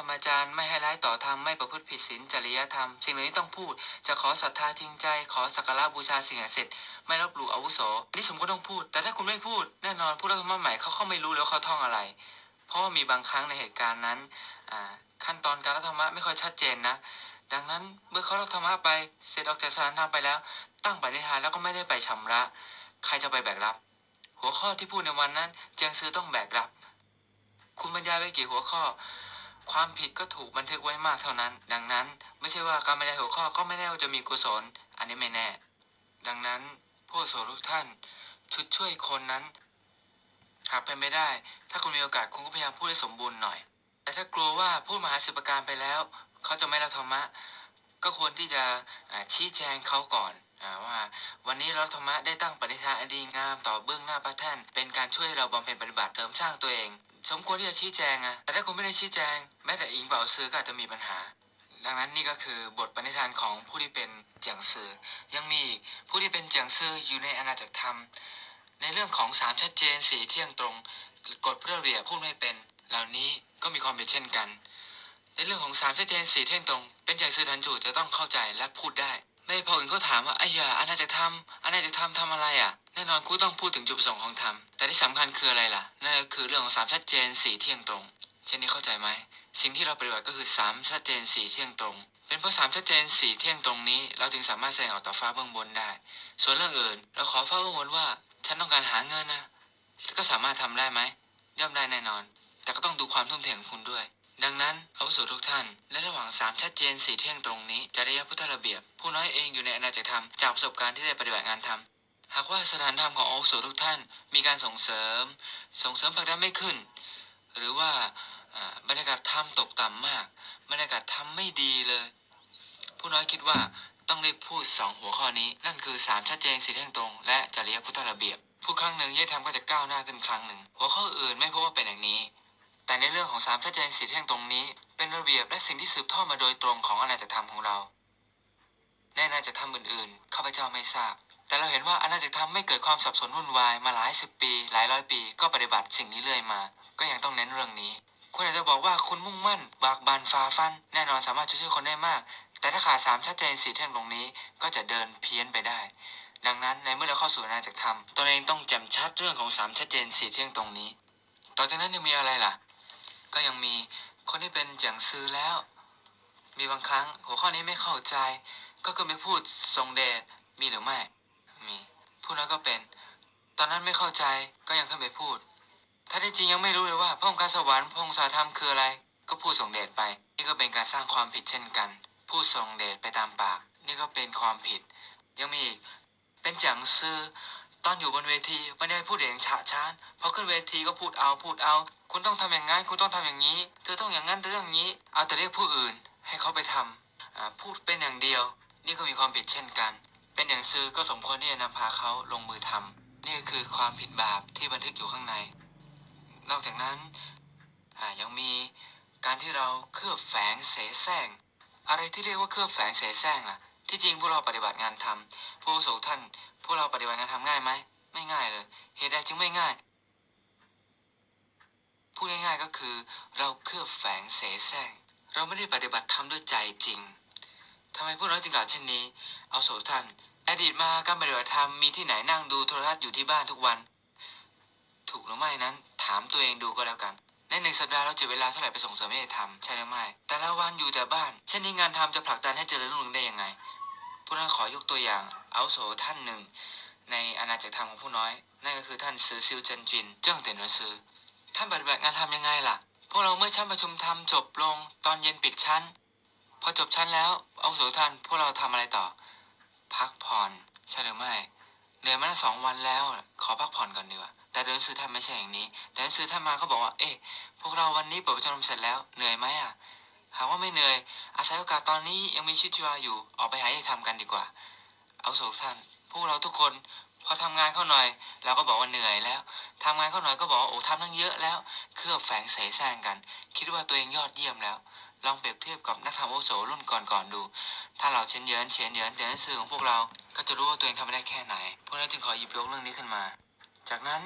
รหมจารย์ไม่ให้ร้ายต่อธรรมไม่ประพฤติผิดศีลจริยธรรม สิ่งเหล่านี้ต้องพูด จะขอศรัทธาจริงใจ ขอสักการะบูชาสิ่งศักดิ์สิทธิ์ไม่ลบหลู่อาวุโสนี่สมควรต้องพูด แต่ถ้าคุณไม่พูดแน่นอนผู้รับธรรมะใหม่เขาเขาไม่รู้แล้วเขาท่องอะไร เพราะว่ามีบางครั้งในเหตุการณ์นั้นขั้นตอนการรับธรรมะไม่ค่อยชัดเจนนะ ดังนั้นเมื่อเขารับธรรมะไปเสร็จออกจากสถานธรรมไปแล้ว ตั้งปณิธานแล้วก็ไม่ได้ไปชำระ ใครจะไปแบกรับ หัวข้อที่พูดในวันนั้นเจียงซือต้องแบกรับ คุณบรรยายไปกี่หัวข้อ ความผิดก็ถูกบันทึกไว้มากเท่านั้น ดังนั้น ไม่ใช่ว่าการบรรยายหัวข้อก็ไม่แน่ว่าจะมีกุศล อันนี้ไม่แน่ ดังนั้นผู้อาวุโสทุกท่าน ชุดช่วยคนนั้น หากเป็นไม่ได้ ถ้าคุณมีโอกาสคุณก็พยายามพูดให้สมบูรณ์หน่อย แต่ถ้ากลัวว่าพูดมหาสิบประการไปแล้ว เขาจะไม่รับธรรมะ ก็ควรที่จะชี้แจงเขาก่อนอว่าวันนี้เราธรรมะได้ตั้งปณิธานอดีงามต่อเบื้องหน้าพระท่าน เป็นการช่วยเราบำเพ็ญปฏิบัติเสริมสร้างตัวเอง สมควรที่จะชี้แจงอะแต่ถ้าคุณไม่ได้ชี้แจง แม้แต่อิงเบาซื้อก็อาจจะมีปัญหา ดังนั้นนี่ก็คือบทปณิธานของผู้ที่เป็นเจียงซือ ยังมีอีกผู้ที่เป็นเจียงซืออยู่ในอาณาจักรธรรม ในเรื่องของสามชัดเจนสีเที่ยงตรงกฎเพื่อเบียบพูดไม่เป็น เหล่านี้ก็มีความเป็นเช่นกัน ในเรื่องของสามชัดเจนสีเที่ยงตรง เป็นเจียงซือทันจูจะต้องเข้าใจและพูดได้ ไม่พออื่นเขาถามว่าไอ้ยาอาณาจักรธรรมอาณาจักรธรรมทำอะไรอะแน่นอนกูต้องพูดถึงจุดประสงค์ของธรรมแต่ที่สำคัญคืออะไรล่ะนั่นก็คือเรื่องของสามชัดเจนสี่เที่ยงตรง เช่นนี้เข้าใจไหมสิ่งที่เราปฏิบัติก็คือสามชัดเจนสี่เที่ยงตรง เป็นเพราะสามชัดเจนสี่เที่ยงตรงนี้ เราจึงสามารถแสดงออกต่อฟ้าเบื้องบนได้ ส่วนเรื่องอื่น เราขอฟ้าเบื้องบนว่า ฉันต้องการหาเงินนะก็สามารถทำได้ไหมย่อมได้แน่นอน แต่ก็ต้องดูความทุ่มเทของคุณด้วย ดังนั้นอาวุโสทุกท่านในระหว่างสามชัดเจนสี่เที่ยงตรงนี้จริยพุทธระเบียบ ผู้น้อยเองอยู่ในอาณาจักรธรรมจากประสบการณ์ที่ได้ปฏิบัติงานทำหากว่าสถานธรรมของอาวุโสทุกท่าน มีการส่งเสริม ส่งเสริมผลักดันไม่ขึ้น หรือว่าบรรยากาศธรรมตกต่ำมากบรรยากาศธรรมไม่ดีเลย ผู้น้อยคิดว่าต้องรีบพูดสองหัวข้อนี้ นั่นคือสามชัดเจนสี่เที่ยงตรง และจริยพุทธระเบียบพูดครั้งหนึ่งยายธรรมก็จะก้าวหน้าขึ้นครั้งหนึ่ง หัวข้ออื่นไม่พบว่าเป็นอย่างนี้ แต่ในเรื่องของสามชัดเจนสีเที่ยงตรงนี้ เป็นระเบียบและสิ่งที่สืบทอดมาโดยตรงของอาณาจักรธรรมของเราในอาณาจักรธรรมอื่นๆข้าพเจ้าไม่ทราบ แต่เราเห็นว่าอาณาจักรธรรมไม่เกิดความสับสนวุ่นวายมาหลายสิบปี หลายร้อยปี ก็ปฏิบัติสิ่งนี้เรื่อยมา ก็ยังต้องเน้นเรื่องนี้คุณอาจจะบอกว่าคุณมุ่งมั่น บากบันฝ่าฟัน แน่นอนสามารถช่วยคนได้มาก แต่ถ้าขาดสามชัดเจนสีเที่ยงตรงนี้ก็จะเดินเพี้ยนไปได้ ดังนั้นในเมื่อเราเข้าสู่อาณาจักรธรรมตนเองต้องแจ่มชัดเรื่องของสามชัดเจนสีเที่ยงตรงนี้ ต่อจากนั้นยังมีอะไรล่ะ ก็ยังมีคนที่เป็นจียงซื้อแล้ว มีบางครั้ง หัวข้อนี้ไม่เข้าใจ ก็ขึ้นไปพูดทรงเดชมีหรือไม่ มีผู้นั้นก็เป็น ตอนนั้นไม่เข้าใจก็ยังขึ้นไปพูด ถ้าที่จริงยังไม่รู้เลยว่าพระองค์การสวรรค์พระองค์สาธรรมคืออะไร ก็พูดส่งเดชไป นี่ก็เป็นการสร้างความผิดเช่นกัน พูดส่งเดชไปตามปาก นี่ก็เป็นความผิด ยังมีอีกเป็นจียงซื้อ ตอนอยู่บนเวทีไม่ได้พูดเองฉะฉานพอขึ้นเวทีก็พูดเอาพูดเอา คุณต้องทำอย่างงั้นคุณต้องทำอย่างนี้ เธอต้องอย่างนั้นเธอต้องอย่างนี้ เอาแต่เรียกผู้อื่นให้เขาไปทำอ่าพูดเป็นอย่างเดียว นี่ก็มีความผิดเช่นกัน เป็นอย่างซื้อก็สมควรที่จะนำพาเขาลงมือทำนี่คือความผิดบาปที่บันทึกอยู่ข้างใน นอกจากนั้นยังมีการที่เราเคลือบแฝงเสแสร้งอะไรที่เรียกว่าเคลือบแฝงเสแสร้งล่ะ ที่จริงพวกเราปฏิบัติงานทำผู้อาวุโสท่าน พวกเราปฏิบัติงานทำง่ายไหม ไม่ง่ายเลย เหตุใดจึงไม่ง่าย พูดง่ายๆก็คือ เราเคลือบแฝงเสแสร้ง เราไม่ได้ปฏิบัติธรรมด้วยใจจริงทำไมพวกเราจึงกล่าวเช่นนี้ เอาโสท่านอดีตมาการปฏิบัติธรรมมีที่ไหนนั่งดูโทรทัศน์อยู่ที่บ้านทุกวัน ถูกหรือไม่นั้น ถามตัวเองดูก็แล้วกันในหนึ่งสัปดาห์เราจะเวลาเท่าไหร่ไปส่งเสริมให้ธรรมใช่หรือไม่ แต่ละวันอยู่แต่บ้านเช่นนี้งานทำจะผลักดันให้เจริญรุ่งเรืองได้ยังไง ผู้นั้นขอยกตัวอย่างเอาโสท่านหนึ่ง ในอาณาจักรธรรมของผู้น้อย นั่นก็คือท่านซือซิวเจินจินเจิ้งเตียนหนัวซือ ท่านปฏิบัติงานทำยังไงล่ะ พวกเราเมื่อชั้นประชุมทำจบลงตอนเย็นปิดชั้น พอจบชั้นแล้วเอาโสท่านพวกเราทำอะไรต่อ พักผ่อนใช่หรือไม่เหนื่อยมาสองวันแล้ว ขอพักผ่อนก่อนดีกว่าแต่เดินซื้อท่านไม่ใช่อย่างนี้ แต่เดินซื้อท่านมาเขาบอกว่า เอ๊ะพวกเราวันนี้เปิดประชุมเสร็จแล้วเหนื่อยไหมอะ หากว่าไม่เหนื่อย อาศัยโอกาสตอนนี้ยังมีชีวิตชีวาอยู่ ออกไปหาอะไรทำกันดีกว่า เอาโสท่าน พวกเราทุกคน พอทำงานเข้าหน่อย เราก็บอกว่าเหนื่อยแล้วทำงานเข้าหน่อยก็บอกว่าโอ้ทำตั้งเยอะแล้ว เครือบแฝงเสแสร้งกัน คิดว่าตัวเองยอดเยี่ยมแล้ว ลองเปรียบเทียบกับนักธรรมอาวุโสรุ่นก่อนๆดู ถ้าเราเชนเยินเชนเยินแต่หนังสือของพวกเรา ก็จะรู้ว่าตัวเองทำไม่ได้แค่ไหน พวกนั้นจึงขอหยิบยกเรื่องนี้ขึ้นมา จากนั้น